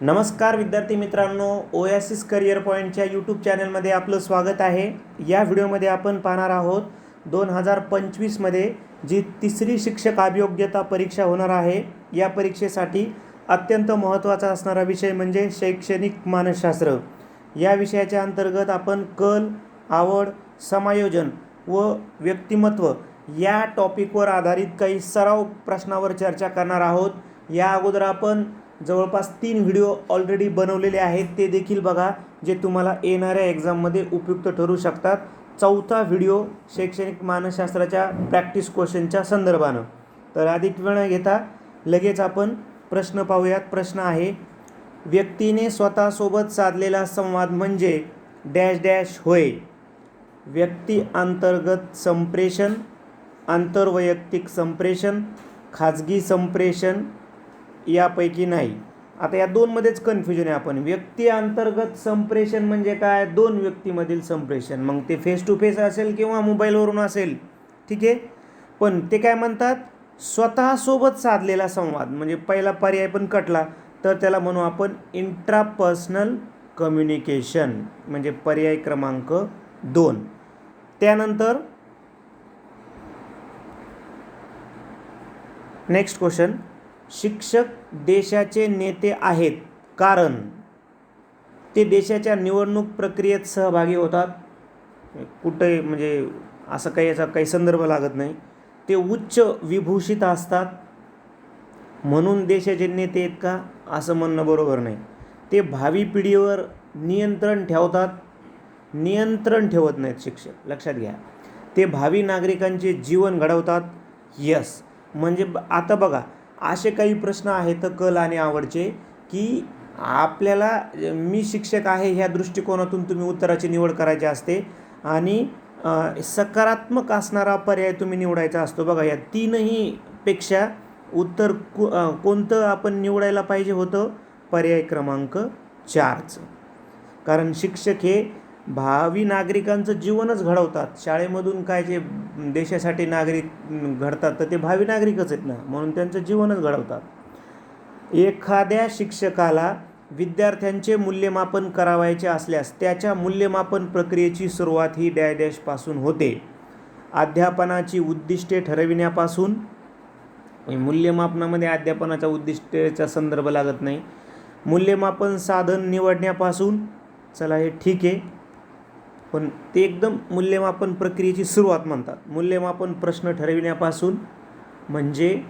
नमस्कार विद्यार्थी मित्रांनो ओएसिस करिअर पॉईंटच्या यूट्यूब चॅनलमध्ये आपलं स्वागत आहे. या व्हिडिओमध्ये आपण पाहणार आहोत दोन हजार पंचवीसमध्ये जी तिसरी शिक्षक अभियोग्यता परीक्षा होणार आहे या परीक्षेसाठी अत्यंत महत्त्वाचा असणारा विषय म्हणजे शैक्षणिक मानसशास्त्र. या विषयाच्या अंतर्गत आपण कल आवड समायोजन व व्यक्तिमत्व या टॉपिकवर आधारित काही सराव प्रश्नावर चर्चा करणार आहोत. या अगोदर आपण जवळपास तीन व्हिडिओ ऑलरेडी बनवलेले आहेत. ते देखील बघा जे तुम्हाला येणाऱ्या एक्झाममध्ये उपयुक्त ठरू शकतात. चौथा व्हिडिओ शैक्षणिक मानसशास्त्राच्या प्रॅक्टिस क्वेश्चनच्या संदर्भानं. तर अधिक वेळ न घेता लगेच आपण प्रश्न पाहूयात. प्रश्न आहे व्यक्तीने स्वतःसोबत साधलेला संवाद म्हणजे डॅश डॅश होय. व्यक्ती अंतर्गत संप्रेषण आंतरवैयक्तिक संप्रेषण खाजगी संप्रेषण यापैकी नाही. आता या दोनमध्येच कन्फ्युजन आहे आपण. व्यक्ती अंतर्गत संप्रेषण म्हणजे काय? दोन व्यक्तीमधील संप्रेषण. मग ते फेस टू फेस असेल किंवा मोबाईलवरून असेल. ठीक आहे? पण ते काय म्हणतात? स्वतःसोबत साधलेला संवाद. म्हणजे पहिला पर्याय पण कटला तर त्याला म्हणू आपण इंट्रापर्सनल कम्युनिकेशन म्हणजे पर्याय क्रमांक दोन. त्यानंतर नेक्स्ट क्वेश्चन शिक्षक देशाचे नेते आहेत. कारण ते देशाच्या निवडणूक प्रक्रियेत सहभागी होतात. कुठे म्हणजे असं काही याचा काही संदर्भ लागत नाही. ते उच्च विभूषित असतात. म्हणून देशाचे नेते आहेत का? असं म्हणणं बरोबर नाही. ते भावी पिढीवर नियंत्रण ठेवतात. नियंत्रण ठेवत नाहीत शिक्षक. लक्षात घ्या. ते भावी नागरिकांचे जीवन घडवतात. यस म्हणजे ब- आता बघा असे काही प्रश्न आहेत कल आणि आवडचे की आपल्याला मी शिक्षक आहे ह्या दृष्टिकोनातून तुम्ही उत्तराची निवड करायची असते आणि सकारात्मक असणारा पर्याय तुम्ही निवडायचा असतो. बघा या तीनही पेक्षा उत्तर को कोणतं आपण निवडायला पाहिजे होतं? पर्याय क्रमांक चारचं. कारण शिक्षक हे भावी नागरिकांचं जीवनच घडवतात. शाळेमधून काय जे देशासाठी नागरिक घडतात तर ते भावी नागरिकच आहेत ना. म्हणून त्यांचं जीवनच घडवतात. एखाद्या शिक्षकाला विद्यार्थ्यांचे मूल्यमापन करावायचे असल्यास त्याच्या मूल्यमापन प्रक्रियेची सुरुवात ही डॅ डॅशपासून होते. अध्यापनाची उद्दिष्टे ठरविण्यापासून. मूल्यमापनामध्ये अध्यापनाच्या उद्दिष्टेचा संदर्भ लागत नाही. मूल्यमापन साधन निवडण्यापासून. चला हे ठीक आहे. पण ते एकदम मूल्यमापन प्रक्रियेची सुरुवात म्हणतात. मूल्यमापन प्रश्न ठरविण्यापासून म्हणजे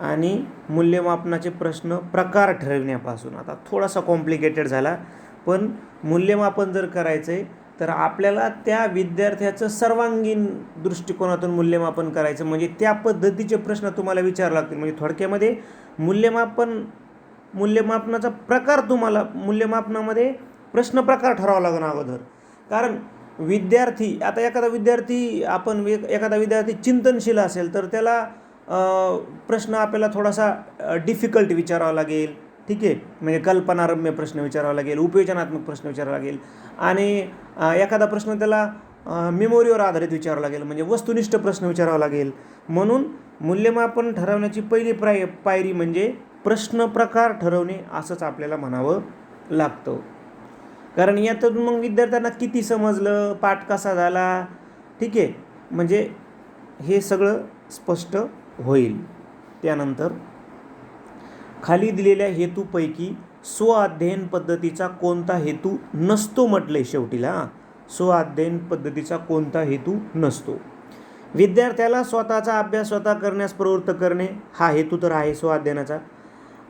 आणि मूल्यमापनाचे प्रश्न प्रकार ठरविण्यापासून. आता थोडासा कॉम्प्लिकेटेड झाला पण मूल्यमापन जर करायचं आहे तर आपल्याला त्या विद्यार्थ्याचं सर्वांगीण दृष्टिकोनातून मूल्यमापन करायचं म्हणजे त्या पद्धतीचे प्रश्न तुम्हाला विचारावे लागतील. म्हणजे थोडक्यामध्ये मूल्यमापन मूल्यमापनाचा प्रकार तुम्हाला मूल्यमापनामध्ये प्रश्न प्रकार ठरावा लागणार अगोदर. कारण विद्यार्थी आता एखादा विद्यार्थी आपण वे- एखादा विद्यार्थी चिंतनशील असेल तर त्याला प्रश्न आपल्याला थोडासा डिफिकल्ट विचारावा लागेल. ठीक आहे? म्हणजे कल्पनारम्य प्रश्न विचारावा लागेल उपयोजनात्मक प्रश्न विचारावा लागेल. आणि एखादा प्रश्न त्याला मेमोरीवर आधारित विचारावा लागेल म्हणजे वस्तुनिष्ठ प्रश्न विचारावा लागेल. म्हणून मूल्यमापन ठरवण्याची पहिली प्राय पायरी म्हणजे प्रश्न प्रकार ठरवणे असंच आपल्याला म्हणावं लागतं. कारण यातून मग विद्यार्थ्यांना किती समजलं पाठ कसा झाला? ठीक आहे. म्हणजे हे सगळं स्पष्ट होईल. त्यानंतर खाली दिलेल्या हेतूपैकी स्व अध्ययन पद्धतीचा कोणता हेतू नसतो म्हटले शेवटीला हां. स्वअध्ययन पद्धतीचा कोणता हेतू नसतो. विद्यार्थ्याला स्वतःचा अभ्यास स्वतः करण्यास प्रवृत्त करणे हा हेतू तर आहे स्व अध्ययनाचा.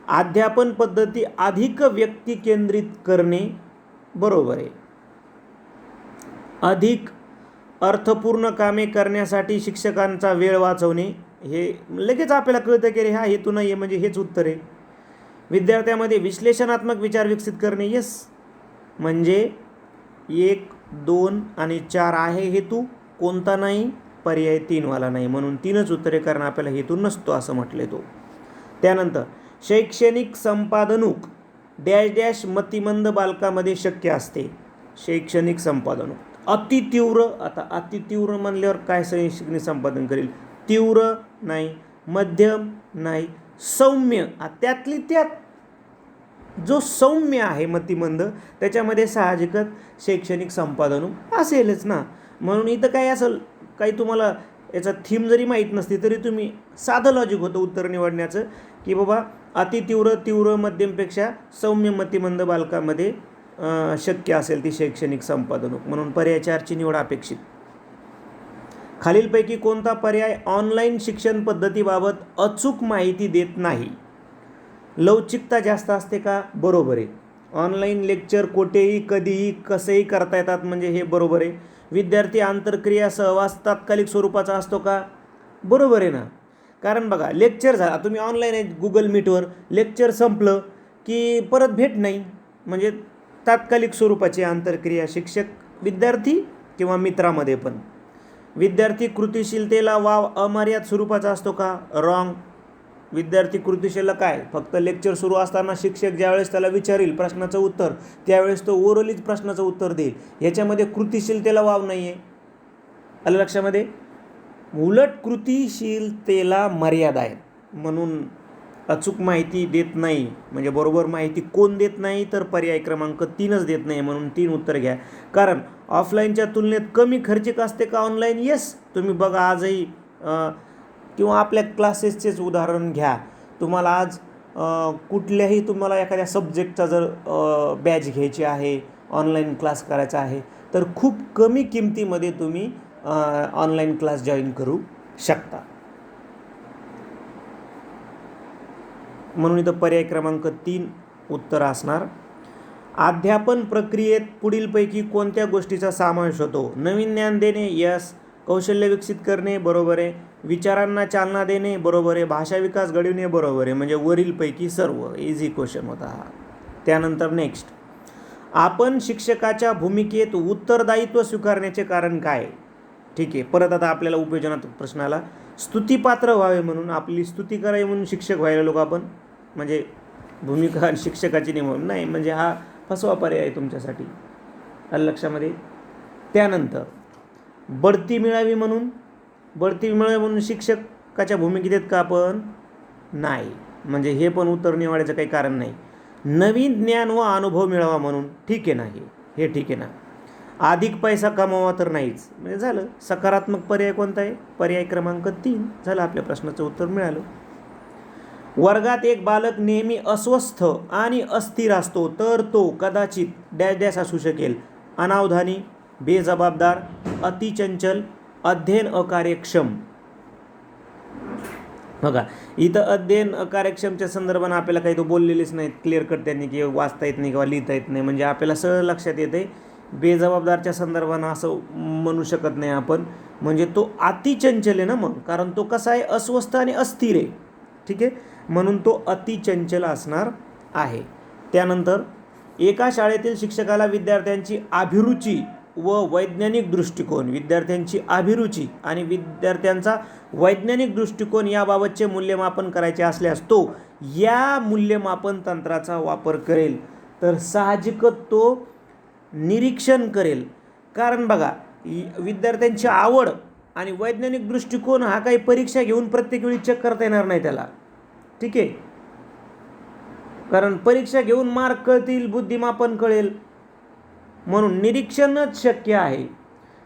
अध्यापन पद्धती अधिक व्यक्ती केंद्रित करणे बरोबर आहे. अधिक अर्थपूर्ण कामे करण्यासाठी शिक्षकांचा वेळ वाचवणे हे लगेच आपल्याला कळतं की रे हा हेतू नाही आहे म्हणजे हेच उत्तर आहे. विद्यार्थ्यामध्ये विश्लेषणात्मक विचार विकसित करणे येस म्हणजे एक दोन आणि चार आहे हेतू कोणता नाही पर्याय तीनवाला नाही. म्हणून तीनच उत्तरे कारण आपल्याला हेतू नसतो असं म्हटले तो. त्यानंतर शैक्षणिक संपादनूक डॅश डॅश मतिमंद बालकामध्ये शक्य असते. शैक्षणिक संपादनूक अतितीव्र आता अतितीव्र म्हणल्यावर काय शैक्षणिक संपादन करेल? तीव्र नाही मध्यम नाही सौम्य. त्यातली त्यात जो सौम्य आहे मतिमंद त्याच्यामध्ये साहजिकच शैक्षणिक संपादन असेलच ना. म्हणून इथं काय असेल काही तुम्हाला याचा थीम जरी माहीत नसली तरी तुम्ही साधं लॉजिक होतं उत्तर निवडण्याचं की बाबा अतितीव्र तीव्र मध्यमपेक्षा सौम्य मतिमंद बालकामध्ये शक्य असेल ती शैक्षणिक संपादनूक. म्हणून पर्याय चारची निवड अपेक्षित. खालीलपैकी कोणता पर्याय ऑनलाईन शिक्षण पद्धतीबाबत अचूक माहिती देत नाही? लवचिकता जास्त असते का? बरोबर आहे. ऑनलाईन लेक्चर कोठेही कधीही कसंही करता येतात म्हणजे हे बरोबर आहे. विद्यार्थी आंतरक्रिया सहवास तात्कालिक स्वरूपाचा असतो का? बरोबर आहे ना. कारण बघा लेक्चर झाला. तुम्ही ऑनलाईन आहे गुगल मीटवर लेक्चर संपलं की परत भेट नाही. म्हणजे तात्कालिक स्वरूपाची आंतरक्रिया शिक्षक विद्यार्थी किंवा मित्रामध्ये पण. विद्यार्थी कृतिशीलतेला वाव अमर्याद स्वरूपाचा असतो का? रॉंग विद्यार्थी कृतिशीलला काय? फक्त लेक्चर सुरू असताना शिक्षक ज्यावेळेस त्याला विचारील प्रश्नाचं उत्तर त्यावेळेस तो ओरलीच प्रश्नाचं उत्तर देईल. याच्यामध्ये कृतिशीलतेला वाव नाही आहे आलं लक्षामध्ये? उलट कृतिशीलतेला मर्यादा आहेत. म्हणून अचूक माहिती देत नाही म्हणजे बरोबर माहिती कोण देत नाही तर पर्याय क्रमांक तीनच देत नाही म्हणून तीन उत्तर घ्या. कारण ऑफलाईनच्या तुलनेत कमी खर्चिक असते का ऑनलाईन? येस तुम्ही बघा आजही किंवा आपल्या क्लासेसचेच उदाहरण घ्या. तुम्हाला आज कुठल्याही तुम्हाला एखाद्या सब्जेक्टचा जर बॅच घ्यायची आहे ऑनलाईन क्लास करायचा आहे तर खूप कमी किमतीमध्ये तुम्ही ऑनलाईन क्लास जॉईन करू शकता. म्हणून इथं पर्याय क्रमांक तीन उत्तर असणार. अध्यापन प्रक्रियेत पुढीलपैकी कोणत्या गोष्टीचा समावेश होतो? नवीन ज्ञान देणे यस कौशल्य विकसित करणे बरोबर आहे. विचारांना चालना देणे बरोबर आहे. भाषा विकास घडविणे बरोबर आहे. म्हणजे वरीलपैकी सर्व. इझी क्वेश्चन होता हा. त्यानंतर नेक्स्ट आपण शिक्षकाच्या भूमिकेत उत्तरदायित्व स्वीकारण्याचे कारण काय? ठीक आहे. परत आता आपल्याला उपयोजनात प्रश्न आला. स्तुतीपात्र व्हावे म्हणून आपली स्तुती करावी म्हणून शिक्षक व्हायला लोक आपण म्हणजे भूमिका शिक्षकाची नेमून नाही म्हणजे हा फसवा पर्याय आहे तुमच्यासाठी. आलं लक्षामध्ये? त्यानंतर बढती मिळावी म्हणून बढती मिळावी म्हणून शिक्षकाच्या भूमिकेत आहेत का आपण? नाही. म्हणजे हे पण उत्तर निवडायचं काही कारण नाही. नवीन ज्ञान व अनुभव मिळावा म्हणून. ठीक आहे ना हे ठीक आहे ना? अधिक पैसा कमावा तर नाहीच. म्हणजे झालं. सकारात्मक पर्याय कोणता आहे? पर्याय क्रमांक तीन. झालं आपल्या प्रश्नाचं उत्तर मिळालं. वर्गात एक बालक नेहमी अस्वस्थ आणि अस्थिर असतो तर तो कदाचित डॅश डॅश असू शकेल. अनावधानी बेजबाबदार अतिचंचल अध्ययन अकार्यक्षम. बघा इथं अध्ययन अकार्यक्षमच्या संदर्भानं आपल्याला काही तो बोललेलेच नाहीत. क्लिअर कट त्यांनी की वाचता येत नाही किंवा लिहिता येत नाही. म्हणजे आपल्याला सरळ लक्षात येते बेजबाबदारच्या संदर्भानं असं म्हणू शकत नाही आपण. म्हणजे तो अतिचंचल आहे ना मग. कारण तो कसा आहे? अस्वस्थ आणि अस्थिर आहे. ठीक आहे? म्हणून तो अतिचंचल असणार आहे. त्यानंतर एका शाळेतील शिक्षकाला विद्यार्थ्यांची अभिरुची व वैज्ञानिक दृष्टिकोन विद्यार्थ्यांची अभिरुची आणि विद्यार्थ्यांचा वैज्ञानिक दृष्टिकोन याबाबतचे मूल्यमापन करायचे असल्यास तो या मूल्यमापन तंत्राचा वापर करेल. तर साहजिकच तो निरीक्षण करेल. कारण बघा विद्यार्थ्यांची आवड आणि वैज्ञानिक दृष्टिकोन हा काही परीक्षा घेऊन प्रत्येक वेळी चेक करता येणार नाही त्याला. ठीक आहे? कारण परीक्षा घेऊन मार्क कळतील बुद्धिमापन कळेल. म्हणून निरीक्षणच शक्य आहे.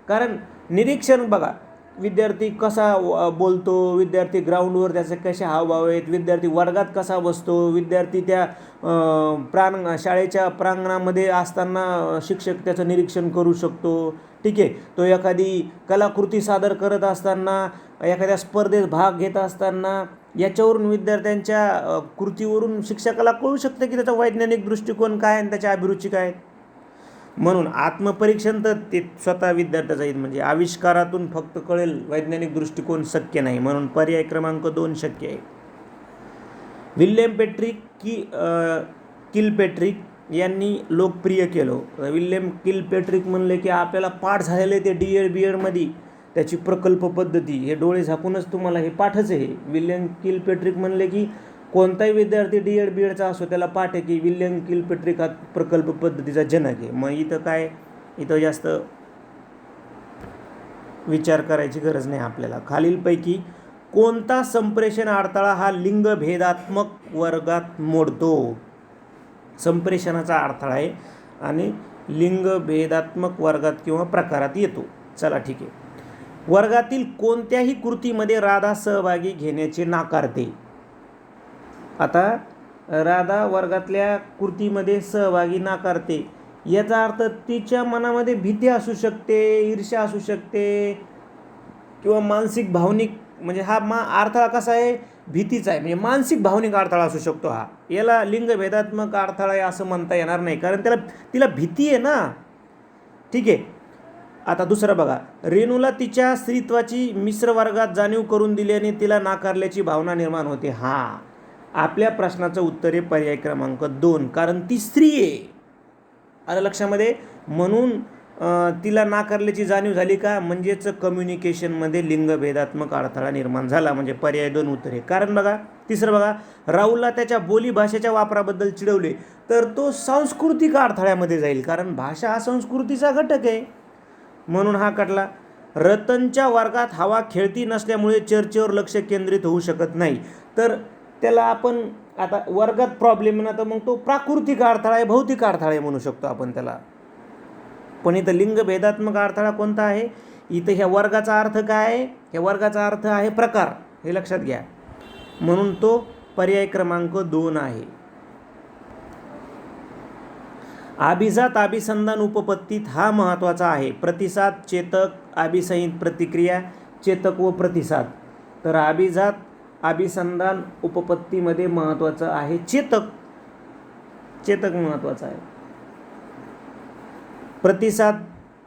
कारण निरीक्षण बघा विद्यार्थी कसा व- बोलतो? विद्यार्थी ग्राउंडवर त्याचे कसे हावभाव आहेत? विद्यार्थी वर्गात कसा बसतो? विद्यार्थी त्या प्रांग शाळेच्या प्रांगणामध्ये असताना शिक्षक त्याचं निरीक्षण करू शकतो. ठीक आहे? तो एखादी कलाकृती सादर करत असताना एखाद्या स्पर्धेत भाग घेत असताना याच्यावरून विद्यार्थ्यांच्या कृतीवरून शिक्षकाला कळू शकतं की त्याचा वैज्ञानिक दृष्टिकोन काय आणि त्याच्या अभिरुची काय? आहेत. म्हणून आत्मपरीक्षण तर ते स्वतः विद्यार्थ्याचं येईल म्हणजे आविष्कारातून फक्त कळेल वैज्ञानिक दृष्टिकोन शक्य नाही. म्हणून पर्याय क्रमांक दोन शक्य आहे. विल्यम पेट्रिक की किल पेट्रिक यांनी लोकप्रिय केलं. विल्यम किल पेट्रिक म्हणले की आपल्याला पाठ झालेले ते डी एड बी एडमध्ये त्याची प्रकल्प पद्धती हे डोळे झाकूनच तुम्हाला हे पाठच आहे. विल्यम किल पेट्रिक म्हणले की कोणताही विद्यार्थी डी एड बी एडचा असो त्याला पाठ आहे की विल्यम किलपेट्रिक प्रकल्प पद्धतीचा जनक आहे. मग इथं काय? इथं जास्त विचार करायची गरज नाही आपल्याला. खालीलपैकी कोणता संप्रेषण अडथळा हा लिंगभेदात्मक वर्गात मोडतो? संप्रेषणाचा अडथळा आहे आणि लिंग भेदात्मक वर्गात किंवा प्रकारात येतो. चला ठीक आहे. वर्गातील कोणत्याही कृतीमध्ये राधा सहभागी घेण्याचे नाकारते. आता राधा वर्गातल्या कृतीमध्ये सहभागी नाकारते. याचा अर्थ तिच्या मनामध्ये भीती असू शकते ईर्ष्या असू शकते किंवा मानसिक भावनिक म्हणजे हा मा अडथळा कसा आहे? भीतीचा आहे. म्हणजे मानसिक भावनिक अडथळा असू शकतो हा. याला लिंगभेदात्मक अडथळा आहे असं म्हणता येणार नाही. कारण त्याला तिला भीती आहे ना. ठीक आहे. आता दुसरं बघा. रेणूला तिच्या स्त्रीत्वाची मिश्र वर्गात जाणीव करून दिल्याने तिला नाकारल्याची भावना निर्माण होते. हां. आपल्या प्रश्नाचं उत्तर आहे पर्याय क्रमांक दोन. कारण ती स्त्री आहे. आलं लक्षामध्ये म्हणून तिला नाकारल्याची जाणीव झाली का? म्हणजेच कम्युनिकेशनमध्ये लिंगभेदात्मक अडथळा निर्माण झाला. म्हणजे पर्याय दोन उत्तर आहे. कारण बघा तिसरं बघा राहुलला त्याच्या बोलीभाषेच्या वापराबद्दल चिडवले तर तो सांस्कृतिक अडथळ्यामध्ये जाईल. कारण भाषा हा संस्कृतीचा घटक आहे. म्हणून हा कटला रतनच्या वर्गात हवा खेळती नसल्यामुळे चर्चेवर लक्ष केंद्रित होऊ शकत नाही. तर त्याला आपण आता वर्गात प्रॉब्लेम ना तर मग तो प्राकृतिक अडथळा आहे भौतिक अडथळा आहे म्हणू शकतो आपण त्याला. पण इथं लिंगभेदात्मक अडथळा कोणता आहे? इथं ह्या वर्गाचा अर्थ काय आहे? ह्या वर्गाचा अर्थ आहे प्रकार. हे लक्षात घ्या. म्हणून तो पर्याय क्रमांक दोन आहे. अभिजात अभिसंधान उपपत्तीत हा महत्त्वाचा आहे. प्रतिसाद चेतक अभिसंहित प्रतिक्रिया चेतक व प्रतिसाद. तर अभिजात अभिसंधान उपपत्तीमध्ये महत्त्वाचं आहे. चेतक. चेतक महत्त्वाचं आहे. प्रतिसाद.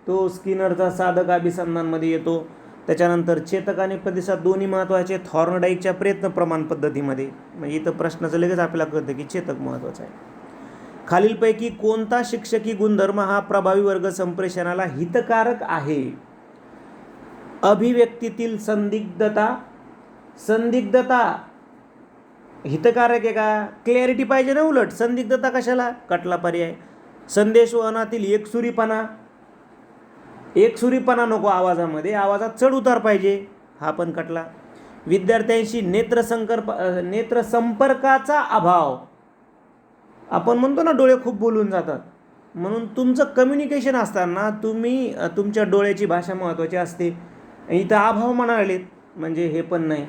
तो स्किनरचा साधक अभिसंधानमध्ये येतो. त्याच्यानंतर चेतक आणि प्रतिसाद दोन्ही महत्त्वाचे थॉर्नडाईकच्या प्रयत्न प्रमाण पद्धतीमध्ये. म्हणजे इथं प्रश्नाचं लगेच आपल्याला कळतं की चेतक महत्त्वाचं आहे. खालीलपैकी कोणता शिक्षकी गुणधर्म हा प्रभावी वर्ग संप्रेषणाला हितकारक आहे? अभिव्यक्तीतील संदिग्धता संदिग्धता. हितकारक आहे का? क्लॅरिटी पाहिजे ना उलट. संदिग्धता कशाला? कटला पर्याय. संदेशवहनातील एकसुरीपणा. एकसुरीपणा नको आवाजामध्ये. आवाजात चढ उतार पाहिजे. हा पण कटला. विद्यार्थ्यांशी नेत्रसंकर्प नेत्रसंपर्काचा अभाव. आपण म्हणतो ना डोळे खूप बोलून जातात. म्हणून तुमचं कम्युनिकेशन असताना तुम्ही तुमच्या डोळ्याची भाषा महत्त्वाची असते. इथं अभाव म्हणालेत. म्हणजे हे पण नाही.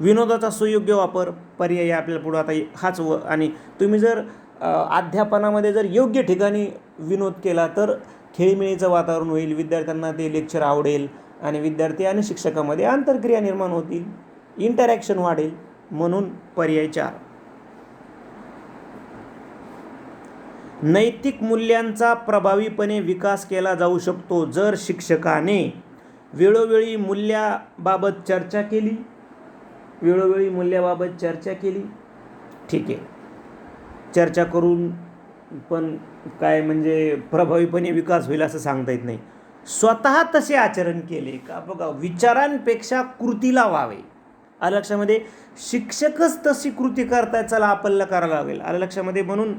विनोदाचा सुयोग्य वापर पर्याय आपल्याला पुढं आता हाच व आणि तुम्ही जर अध्यापनामध्ये जर योग्य ठिकाणी विनोद केला तर खेळीमेळीचं वातावरण होईल विद्यार्थ्यांना ते लेक्चर आवडेल आणि विद्यार्थी आणि शिक्षकामध्ये आंतरक्रिया निर्माण होतील इंटरॅक्शन वाढेल म्हणून पर्याय चार. नैतिक मूल्यांचा प्रभावीपणे विकास केला जाऊ शकतो जर शिक्षकाने वेळोवेळी मूल्याबाबत चर्चा केली. वेळोवेळी मूल्याबाबत चर्चा केली. ठीक आहे. चर्चा करून पण काय म्हणजे प्रभावीपणे विकास होईल असं सांगता येत नाही. स्वतः तसे आचरण केले का? बघा विचारांपेक्षा कृतीला व्हावे आलं लक्षामध्ये? शिक्षकच तशी कृती करताय चला आपल्याला करायला लागेल. आलं लक्षामध्ये? म्हणून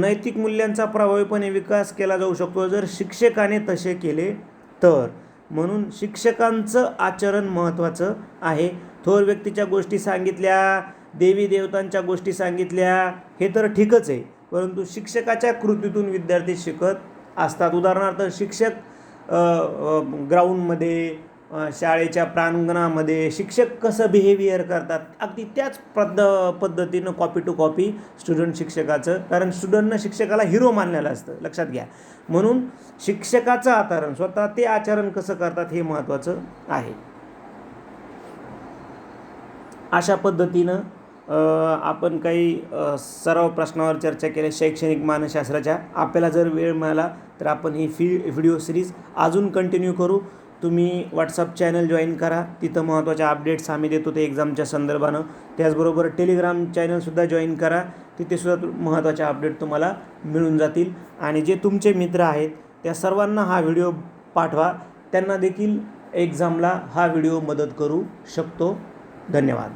नैतिक मूल्यांचा प्रभावीपणे विकास केला जाऊ शकतो. जर शिक्षकाने तसे केले तर म्हणून शिक्षकांचं आचरण महत्त्वाचं आहे. थोर व्यक्तीच्या गोष्टी सांगितल्या देवी देवतांच्या गोष्टी सांगितल्या हे तर ठीकच आहे. परंतु शिक्षकाच्या कृतीतून विद्यार्थी शिकत असतात. उदाहरणार्थ शिक्षक ग्राउंडमध्ये शाळेच्या प्रांगणामध्ये शिक्षक कसं बिहेवियर करतात अगदी त्याच पद्ध पद्धतीनं कॉपी टू कॉपी स्टुडंट शिक्षकाचं कारण स्टुडंटनं शिक्षकाला हिरो मानलेलं असतं. लक्षात घ्या. म्हणून शिक्षकाचं आचरण स्वतः ते आचरण कसं करतात हे महत्त्वाचं आहे. अशा पद्धतीनं आपण काही सराव प्रश्नावर चर्चा केल्या शैक्षणिक मानसशास्त्राच्या. आपल्याला जर वेळ मिळाला तर आपण ही फी व्हिडिओ सिरीज अजून कंटिन्यू करू. तुम्ही व्हॉट्सअप चॅनल जॉईन करा. तिथं महत्त्वाच्या अपडेट्स आम्ही देतो ते एक्झामच्या संदर्भानं. त्याचबरोबर टेलिग्राम चॅनलसुद्धा जॉईन करा. तिथेसुद्धा महत्त्वाचे अपडेट तुम्हाला मिळून जातील. आणि जे तुमचे मित्र आहेत त्या सर्वांना हा व्हिडिओ पाठवा. त्यांना देखील एक्झामला हा व्हिडिओ मदत करू शकतो. धन्यवाद.